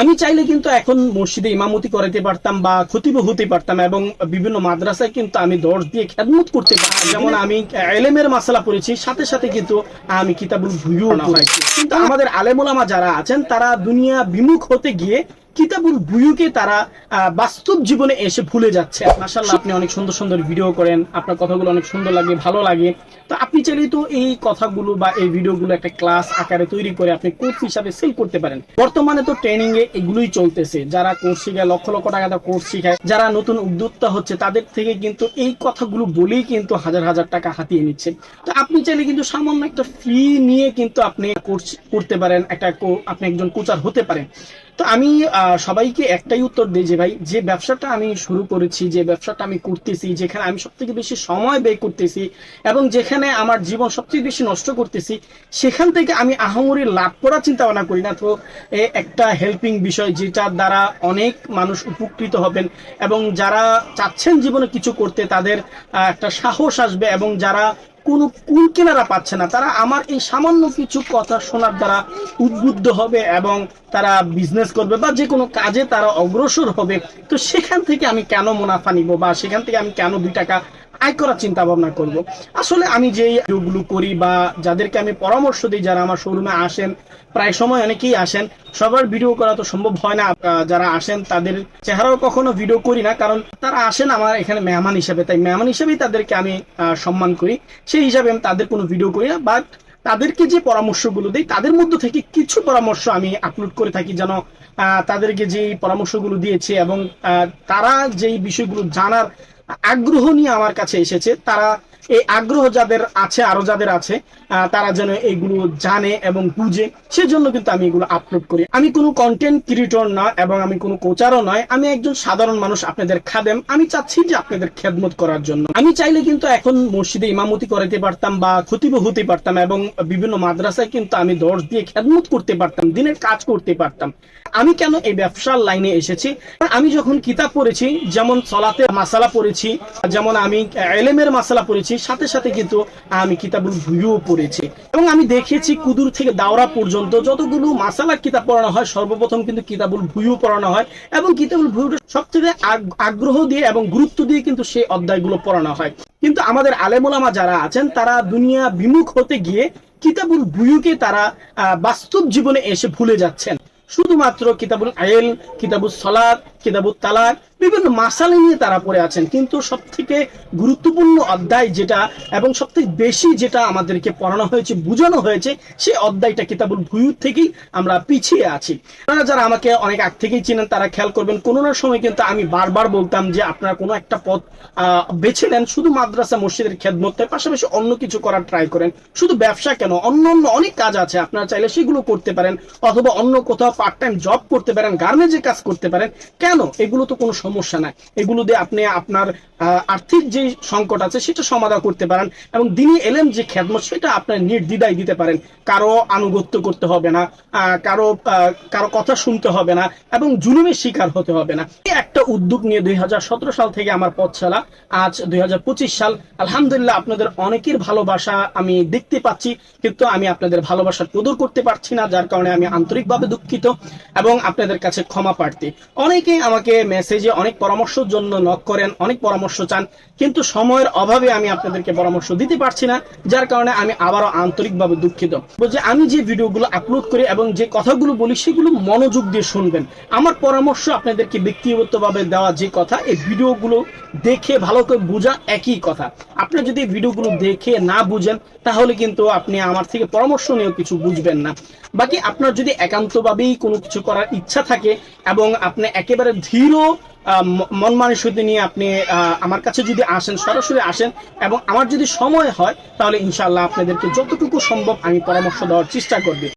আমি চাইলে কিন্তু এখন মসজিদে ইমামতি করাতে পারতাম বা খতিব হতে পারতাম এবং বিভিন্ন মাদ্রাসায় কিন্তু আমি দর্শ দিয়ে খেদমত করতে পারতাম। যেমন আমি এলেমের মাসালা পড়েছি সাথে সাথে কিন্তু আমি কিতাবুল ভুইও না কিন্তু আমাদের আলেমুলামা যারা আছেন তারা দুনিয়া বিমুখ হতে গিয়ে কিতাবুল বুয়ুকে তারা বাস্তব জীবনে এসে ভুলে যাচ্ছে। মাসাল্লাহ আপনি অনেক সুন্দর সুন্দর ভিডিও করেন। আপনার কথাগুলো অনেক সুন্দর লাগে, ভালো লাগে। তো আপনি চাইলে তো এই কথাগুলো বা এই ভিডিওগুলো একটা ক্লাস আকারে তৈরি করে আপনি কোর্স হিসাবে সেল করতে পারেন। বর্তমানে তো ট্রেনিং এ এগুলোই চলতেছে। যারা কোর্স শিখায়, লক্ষ লক্ষ টাকা কোর্স শিখায়, যারা নতুন উদ্যোক্তা হচ্ছে, তাদের থেকে কিন্তু এই কথাগুলো বলেই কিন্তু হাজার হাজার টাকা হাতিয়ে নিচ্ছে। তো আপনি চাইলে কিন্তু সামান্য একটা ফি নিয়ে কিন্তু আপনি কোর্স করতে পারেন, একটা আপনি একজন কোচার হতে পারেন। তো আমি সবাইকে একটাই উত্তর দিই যে ভাই, যে ব্যবসাটা আমি শুরু করেছি, যে ব্যবসাটা আমি করতেছি, যেখানে আমি সব থেকে বেশি সময় ব্যয় করতেছি এবং যেখানে আমার জীবন সবচেয়ে বেশি নষ্ট করতেছি, সেখান থেকে আমি আহামরি লাভ করার চিন্তা ভাবনা করি না। তো একটা হেল্পিং বিষয় যেটার দ্বারা অনেক মানুষ উপকৃত হবেন এবং যারা চাচ্ছেন জীবনে কিছু করতে, তাদের একটা সাহস আসবে এবং যারা কোনো কুল কেনারা পাচ্ছে না। তারা আমার এই সামান্য কিছু কথা শোনার দ্বারা উদ্বুদ্ধ হবে এবং তারা বিজনেস করবে বা যে কোনো কাজে তারা অগ্রসর হবে। তো সেখান থেকে আমি কেন মুনাফা নিব বা সেখান থেকে আমি কেন দুই টাকা আয় করার চিন্তা ভাবনা করব। আসলে আমি যেই ভিডিওগুলো করি বা যাদেরকে আমি পরামর্শ দিই, যারা আমার শোরুমে আসেন, প্রায় সময় অনেকেই আসেন, সবার ভিডিও করা তো সম্ভব হয় না। যারা আসেন, তাদের চেহারাও কখনো ভিডিও করি না, কারণ তারা আসেন আমার এখানে মেহমান হিসেবে। তাই মেহমান হিসেবেই তাদেরকে আমি সম্মান করি। সেই হিসাবে আমি তাদের কোনো ভিডিও করি না বাট তাদেরকে যে পরামর্শগুলো দিই, তাদের মধ্য থেকে কিছু পরামর্শ আমি আপলোড করে থাকি যেন তাদেরকে যে পরামর্শগুলো দিয়েছে এবং তারা যেই বিষয়গুলো জানার আগ্রহ নিয়ে আমার কাছে এসেছে। তারা এই আগ্রহ যাদের আছে, আরও যাদের আছে তারা যেন এইগুলো জানে এবং বুঝে, সেজন্য কিন্তু আমি এগুলো আপলোড করি। আমি কোনো কন্টেন্ট ক্রিয়েটর না এবং আমি কোনো কোচারও নয়, আমি একজন সাধারণ মানুষ আপনাদের খাদেম। আমি চাচ্ছি যে আপনাদের খেদমত করার জন্য। আমি চাইলে কিন্তু এখন মসজিদে ইমামতি করাতে পারতাম বা খতিব হতে পারতাম এবং বিভিন্ন মাদ্রাসায় কিন্তু আমি দর্শ দিয়ে খেদমত করতে পারতাম, দিনের কাজ করতে পারতাম। আমি কেন এই ব্যবসার লাইনে এসেছি? আমি যখন কিতাব পড়েছি, যেমন সলাতে মাসালা পড়েছি, যেমন আমি এলেমের মাসালা পড়েছি সাথে সাথে কিন্তু আমি কিতাবুল ভুইও পড়েছি। এবং আমি দেখেছি কুদুর থেকে দাওরা পর্যন্ত যতগুলো মাসালার কিতাব পড়ানো হয়, সর্বপ্রথম কিন্তু কিতাবুল ভুইও পড়ানো হয় এবং কিতাবুল ভুইটা আগ- আগ্রহ দিয়ে এবং গুরুত্ব দিয়ে কিন্তু সেই অধ্যায়গুলো পড়ানো হয়। কিন্তু আমাদের আলেমুলামা যারা আছেন, তারা দুনিয়া বিমুখ হতে গিয়ে কিতাবুল বুয়ুকে তারা বাস্তব জীবনে এসে ভুলে যাচ্ছেন। শুধুমাত্র কিতাবুল আয়েল কিতাবুল সলাদ কিতাবুল তালাক, বিভিন্ন মাসালে নিয়ে তারা পড়ে আছেন। কিন্তু সব থেকে গুরুত্বপূর্ণ অধ্যায় যেটা এবং সব থেকে বেশি যেটা আমাদেরকে পড়ানো হয়েছে, বোঝানো হয়েছে সেই অধ্যায়টা কিতাবুল ভুয়ুর থেকেই আমরা পিছিয়ে আছি। আপনারা যারা আমাকে অনেক আগ থেকেই চিনেন, তারা খেয়াল করবেন, কোনো না সময় কিন্তু আমি বারবার বলতাম যে আপনারা কোনো একটা পথ বেছে নেন, শুধু মাদ্রাসা, মসজিদের খেদমতের পাশাপাশি অন্য কিছু করার ট্রাই করেন। শুধু ব্যবসা কেন? অন্য অন্য অনেক কাজ আছে, আপনারা চাইলে সেগুলো করতে পারেন, অথবা অন্য কোথাও পার্ট টাইম জব করতে পারেন গার্মেন্টসে কাজ করতে পারেন। কেন? এগুলো তো কোনো সমস্যা নাই। এগুলো দিয়ে আপনি আপনার আর্থিক যে সংকট আছে সেটা সমাধান করতে পারেন এবং দিনই এলেন যে খেদমত, সেটা আপনার নির্দ্বিধায় দিতে পারেন। কারও আনুগত্য করতে হবে না কারও কারও কথা শুনতে হবে না এবং জুলুমের শিকার হতে হবে না। একটা উদ্যোগ নিয়ে দুই হাজার সতেরো সাল থেকে আমার পথ চলা, আজ দুই হাজার পঁচিশ সাল। আলহামদুলিল্লাহ, আপনাদের অনেকের ভালোবাসা আমি দেখতে পাচ্ছি, কিন্তু আমি আপনাদের ভালোবাসার কদর করতে পারছি না, যার কারণে আমি আন্তরিকভাবে দুঃখিত এবং আপনাদের কাছে ক্ষমা প্রার্থী। অনেকে আমাকে মেসেজে অনেক পরামর্শের জন্য নক করেন, অনেক পরামর্শ চান, কিন্তু সময়ের অভাবে আমি আপনাদেরকে পরামর্শ দিতে পারছি না, যার কারণে আমি আবারও আন্তরিকভাবে দুঃখিত। বলছি, আমি যে ভিডিওগুলো আপলোড করি এবং যে কথাগুলো বলি, সেগুলো মনোযোগ দিয়ে শুনবেন। আমার পরামর্শ আপনাদেরকে ব্যক্তিগতভাবে দেওয়া যে কথা, এই ভিডিওগুলো দেখে ভালো করে বোঝা একই কথা। আপনি যদি ভিডিওগুলো দেখে না বুঝেন, তাহলে কিন্তু আপনি আমার থেকে পরামর্শ নিয়েও কিছু বুঝবেন না। বাকি আপনার যদি একান্তভাবেই কোনো কিছু করার ইচ্ছা থাকে এবং আপনি একেবারে ধীর মন মানসিকতা নিয়ে আপনি আমার কাছে যদি আসেন, সরাসরি আসেন এবং আমার যদি সময় হয়, তাহলে ইনশাল্লাহ আপনাদেরকে যতটুকু সম্ভব আমি পরামর্শ দেওয়ার চেষ্টা করবি।